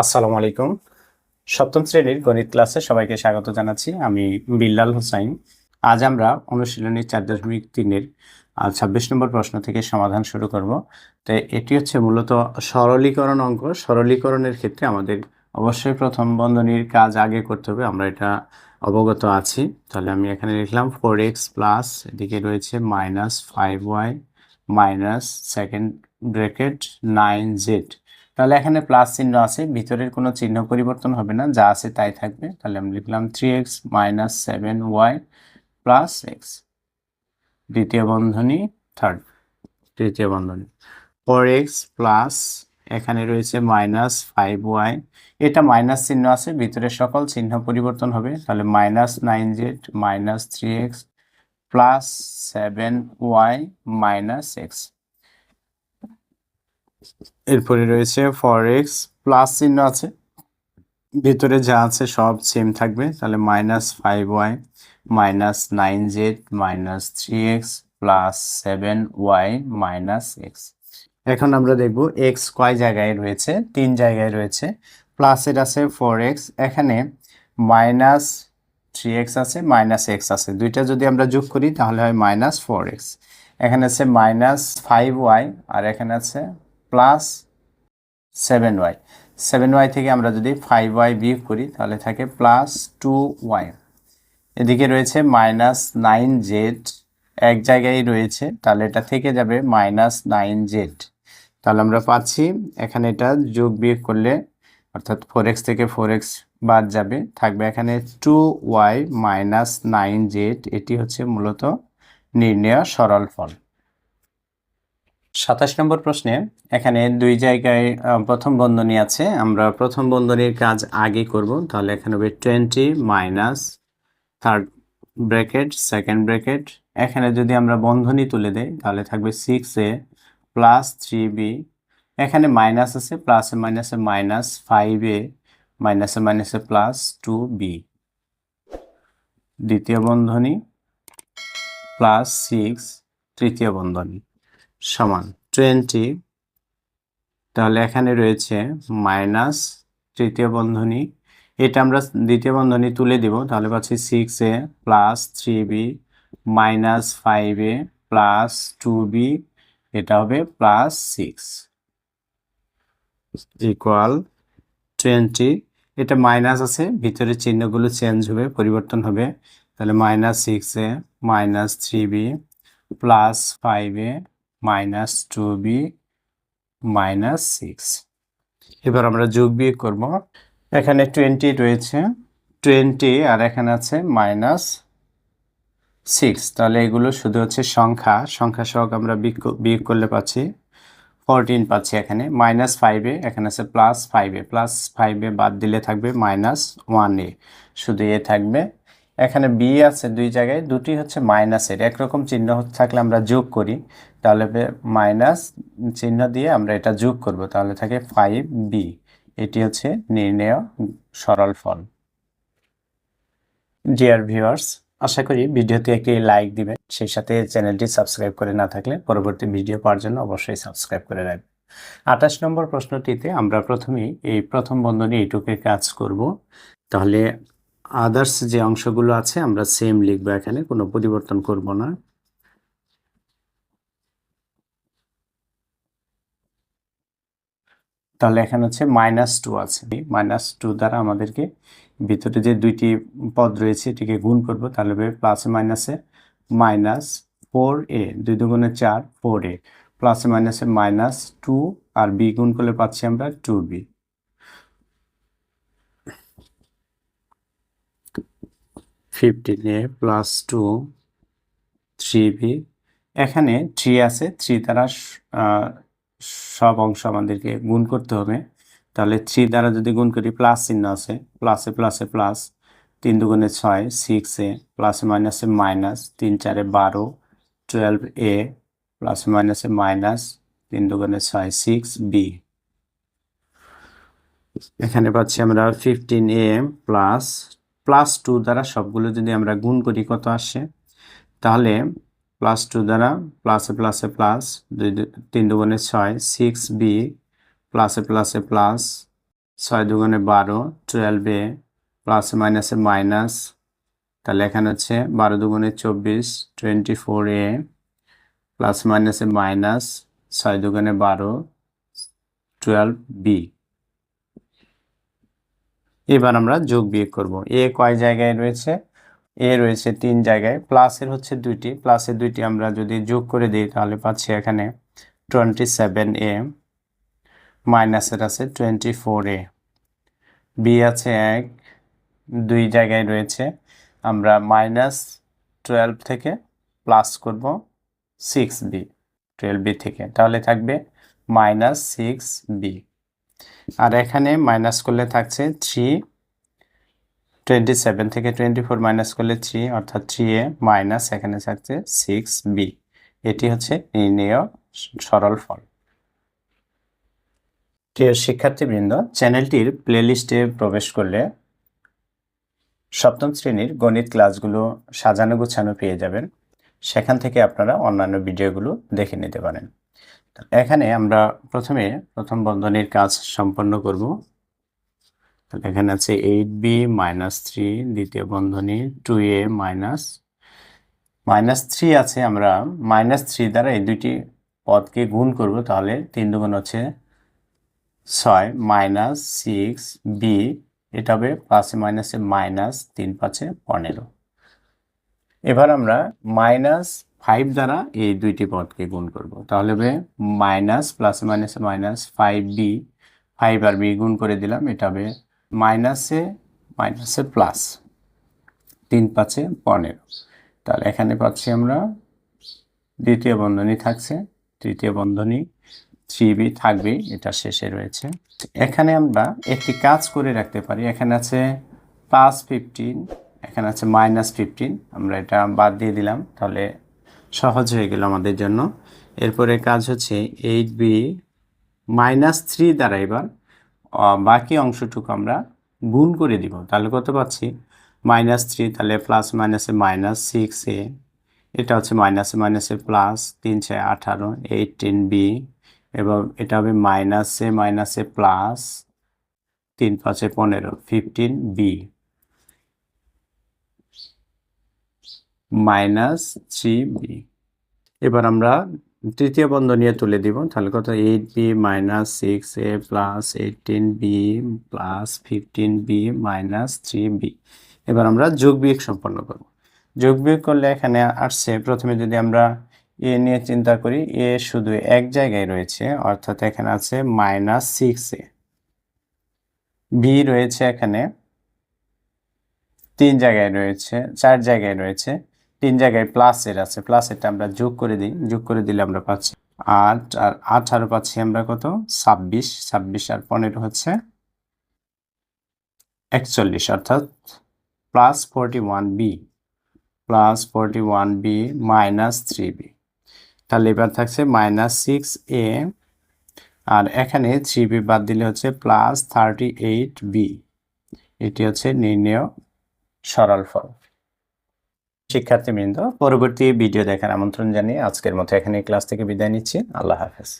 আসসালামু আলাইকুম। সপ্তম শ্রেণির গণিত ক্লাসে সবাইকে স্বাগত জানাচ্ছি। আমি বিল্লাল হোসাইন। আজ আমরা অনুশীলনী চার দশমিক তিনের ছাব্বিশ নম্বর প্রশ্ন থেকে সমাধান শুরু করব। তো এটি হচ্ছে মূলত সরলীকরণ অঙ্ক। সরলীকরণের ক্ষেত্রে আমাদের অবশ্যই প্রথম বন্ধনীর কাজ আগে করতে হবে। আমরা এটা অবগত আছি। তাহলে আমি এখানে লিখলাম ফোর এক্স প্লাস, এদিকে রয়েছে minus five y minus second bracket nine z. তাহলে এখানে প্লাস চিহ্ন আছে, ভিতরের কোনো চিহ্ন পরিবর্তন হবে না, যা আছে তাই থাকবে। তাহলে আমি লিখলাম three x minus seven y plus x দ্বিতীয় বন্ধনী থার্ড তৃতীয় বন্ধনী। ফোর এক্স প্লাস এখানে রয়েছে মাইনাস ফাইভ ওয়াই এটা মাইনাস চিহ্ন আছে, ভিতরে সকল চিহ্ন পরিবর্তন হবে। তাহলে minus nine z minus three x plus seven y minus x এরপরে রয়েছে ফর এক্স প্লাস চিহ্ন আছে। ভিতরে যা আছে সব সেম থাকবে। তাহলে minus five y minus nine z minus three x plus seven y minus x এখন আমরা দেখব এক্স কয় জায়গায় রয়েছে? তিন জায়গায় রয়েছে। প্লাসের আছে ফোর এক্স এখানে মাইনাস থ্রি এক্স আছে মাইনাস এক্স আছে। দুইটা যদি আমরা যোগ করি, তাহলে হয় মাইনাস ফোর এক্স এখানে আছে মাইনাস ফাইভ ওয়াই আর এখানে আছে plus seven y seven y থেকে আমরা যদি ফাইভ ওয়াই বিয়োগ করি, তাহলে থাকে প্লাস টু ওয়াই এদিকে রয়েছে মাইনাস নাইন জেড এক জায়গায় রয়েছে, তাহলে এটা থেকে যাবে মাইনাস নাইন জেড তাহলে আমরা পাচ্ছি, এখানে এটা যোগ বিয়োগ করলে, অর্থাৎ ফোর এক্স থেকে ফোর এক্স বাদ যাবে, থাকবে এখানে two y minus nine z এটি হচ্ছে মূলত নির্ণয় সরল ফল সাতাশ নম্বর প্রশ্নে, এখানে দুই জায়গায় প্রথম বন্ধনী আছে। আমরা প্রথম বন্ধনীর কাজ আগে করব, তাহলে এখানে হবে twenty minus third bracket, second bracket. এখানে যদি আমরা বন্ধনী তুলে দেই, তাহলে থাকবে six a plus three b. এখানে মাইনাস আছে, প্লাসে মাইনাসে মাইনাস ফাইভ এ, মাইনাসে মাইনাসে প্লাস টু বি। দ্বিতীয় বন্ধনী প্লাস সিক্স, তৃতীয় বন্ধনী। সমান টোয়েন্টি তাহলে এখানে রয়েছে মাইনাস তৃতীয় বন্ধনী। এটা আমরা দ্বিতীয় বন্ধনী তুলে দিব, তাহলে পাচ্ছি six a plus three b minus five a plus two b এটা হবে প্লাস সিক্স ইকুয়াল টোয়েন্টি এটা মাইনাস আছে, ভিতরে চিহ্নগুলো চেঞ্জ হবে, পরিবর্তন হবে। তাহলে minus six a minus three b plus five a minus two b minus six. এবার আমরা যোগ বিয়োগ করব। এখানে টোয়েন্টি রয়েছে, টোয়েন্টি আর এখানে আছে মাইনাস সিক্স। তাহলে এগুলো শুধু হচ্ছে সংখ্যা সংখ্যা সহক আমরা বিয়োগ করলে পাচ্ছি ফোরটিন পাচ্ছি এখানে। মাইনাস ফাইভে এখানে আছে প্লাস ফাইভে প্লাস ফাইভে বাদ দিলে থাকবে মাইনাস ওয়ান শুধু এ থাকবে। এখানে বি আছে দুই জায়গায়, দুটি হচ্ছে মাইনাসের একরকম চিহ্ন থাকলে আমরা যোগ করি। তাহলে মাইনাস চিহ্ন দিয়ে আমরা এটা যোগ করব। তাহলে থাকে ফাইভ বি এটি হচ্ছে নির্ণেয় সরল ফল। ডিয়ার ভিউয়ার্স আশা করি ভিডিওতে একটি লাইক দিবেন। সেই সাথে চ্যানেলটি সাবস্ক্রাইব করে না থাকলে পরবর্তী ভিডিও পাওয়ার জন্য অবশ্যই সাবস্ক্রাইব করে রাখবেন। আঠাশ নম্বর প্রশ্নটিতে আমরা প্রথমেই এই প্রথম বন্ধনী এইটুকে কাজ করব। তাহলে আদার্স যে অংশগুলো আছে, আমরা সেম লিখব এখানে, কোনো পরিবর্তন করব না। তাহলে এখানে হচ্ছে মাইনাস টু আছে। মাইনাস টু দ্বারা আমাদেরকে ভিতরে যে দুইটি পদ রয়েছে, এটিকে গুণ করব, তাহলে প্লাসে মাইনাসে মাইনাস ফোর এ দুই দুগুণে চার ফোর এ প্লাসে মাইনাসে মাইনাস টু আর বি গুণ করলে পাচ্ছি আমরা two b fifteen a plus two three b এখানে থ্রি আছে থ্রি দ্বারা সব অংশ আমাদেরকে গুণ করতে হবে। তাহলে থ্রি দ্বারা যদি গুণ করি প্লাস চিহ্ন আছে প্লাসে প্লাসে প্লাস তিন দুগুণে ছয় সিক্স প্লাসে মাইনাসে মাইনাস তিন চারে বারো টুয়েলভ এ প্লাসে মাইনাসে মাইনাস তিন দুগুণে ছয় সিক্স বি এখানে পাচ্ছি আমরা fifteen a plus plus two দ্বারা সবগুলো যদি আমরা গুণ করি, কত আসে? তাহলে প্লাস টু দ্বারা প্লাসে প্লাসে প্লাস দুই তিন দুগুণে ছয় সিক্স বি প্লাসে প্লাসে প্লাস ছয় দুগুণে বারো টুয়েলভ এ প্লাস মাইনাসে মাইনাস তাহলে এখানে হচ্ছে বারো দুগুণে চব্বিশ টোয়েন্টি ফোর এ প্লাস মাইনাসে মাইনাস ছয় দুগুণে বারো টুয়েলভ বি এবার আমরা যোগ বিয়োগ করব। এ কয় জায়গায় রয়েছে? এ রয়েছে তিন জায়গায়। প্লাসের হচ্ছে দুইটি। প্লাসের দুইটি আমরা যদি যোগ করে দিই, তাহলে পাচ্ছি এখানে টোয়েন্টি সেভেন এ মাইনাসের আছে টোয়েন্টি ফোর এ বি আছে এক, দুই জায়গায় রয়েছে। আমরা মাইনাস টুয়েলভ থেকে প্লাস করব সিক্স বি টুয়েলভ বি থেকে। তাহলে থাকবে মাইনাস সিক্স বি আর এখানে মাইনাস করলে থাকছে থ্রি টোয়েন্টি সেভেন থেকে টোয়েন্টি ফোর মাইনাস করলে থ্রি অর্থাৎ থ্রি এ মাইনাস এখানে থাকছে সিক্স বি এটি হচ্ছে নির্ণেয় সরল ফল। প্রিয় শিক্ষার্থীবৃন্দ, চ্যানেলটির প্লেলিস্টে প্রবেশ করলে সপ্তম শ্রেণির গণিত ক্লাসগুলো সাজানো গোছানো পেয়ে যাবেন। সেখান থেকে আপনারা অন্যান্য ভিডিওগুলো দেখে নিতে পারেন। এখানে আমরা প্রথমে প্রথম বন্ধনীর কাজ সম্পন্ন করব। তাহলে এখানে আছে এইট বি মাইনাস থ্রি দ্বিতীয় বন্ধনী two a minus minus three আছে আমরা মাইনাস থ্রি দ্বারা এই দুইটি পদকে গুণ করব, তাহলে তিন দুগুণ হচ্ছে ছয় মাইনাস সিক্স বি এটা হবে প্লাসে মাইনাসে মাইনাস তিন পাঁচে পনেরো। এবার আমরা মাইনাস ফাইভ দ্বারা এই দুইটি পদকে গুণ করব। তাহলে হবে মাইনাস প্লাস মাইনাসে মাইনাস ফাইভ বি ফাইভ আর বি গুণ করে দিলাম, এটা হবে মাইনাসে মাইনাসে প্লাস তিন পাঁচে পনেরো। তাহলে এখানে পাচ্ছি আমরা দ্বিতীয় বন্ধনী থাকছে, তৃতীয় বন্ধনী থ্রি বি থাকবে, এটা শেষে রয়েছে। এখানে আমরা একটি কাজ করে রাখতে পারি, এখানে আছে প্লাস ফিফটিন এখানে আছে মাইনাস ফিফটিন আমরা এটা বাদ দিয়ে দিলাম, তাহলে সহজ হয়ে গেল আমাদের জন্য। এরপরে কাজ হচ্ছে এইট বি মাইনাস থ্রি দ্বারা এবার বাকি অংশটুকু আমরা গুণ করে দিব। তাহলে কত পাচ্ছি? মাইনাস থ্রি তাহলে প্লাস মাইনাসে মাইনাস সিক্স এ, এটা হচ্ছে মাইনাসে মাইনাসে প্লাস তিন ছয় আঠারো এইটিন বি এবং এটা হবে মাইনাসে মাইনাসে প্লাস তিন পাঁচে পনেরো fifteen b minus three b. এবার আমরা তৃতীয় বন্ধ নিয়ে তুলে দিব। তাহলে কত? Eight b minus six a plus eighteen b plus fifteen b minus three b. এবার আমরা যোগ বিয়োগ সম্পন্ন করব। যোগ বিয়োগ করলে এখানে আসছে, প্রথমে যদি আমরা এ নিয়ে চিন্তা করি, এ শুধু এক জায়গায় রয়েছে, অর্থাৎ এখানে আছে মাইনাস সিক্স এ। বি রয়েছে এখানে তিন জায়গায় রয়েছে, চার জায়গায় রয়েছে। তিন জায়গায় প্লাসের আছে। প্লাসেরটা আমরা যোগ করে দিই। যোগ করে দিলে আমরা পাচ্ছি আট আর আঠারো পাচ্ছি আমরা কত? ছাব্বিশ। ছাব্বিশ আর পনেরো হচ্ছে একচল্লিশ অর্থাৎ plus forty one b plus forty one b minus three b তাহলে এবার থাকছে মাইনাস সিক্স এ আর এখানে থ্রি বি বাদ দিলে হচ্ছে প্লাস থার্টি এইট বি এটি হচ্ছে নির্ণেয় সরল ফল শিক্ষার্থীবৃন্দ, পরবর্তী ভিডিও দেখার আমন্ত্রণ জানিয়ে আজকের মতো এখানে ক্লাস থেকে বিদায় নিচ্ছি। আল্লাহ হাফেজ।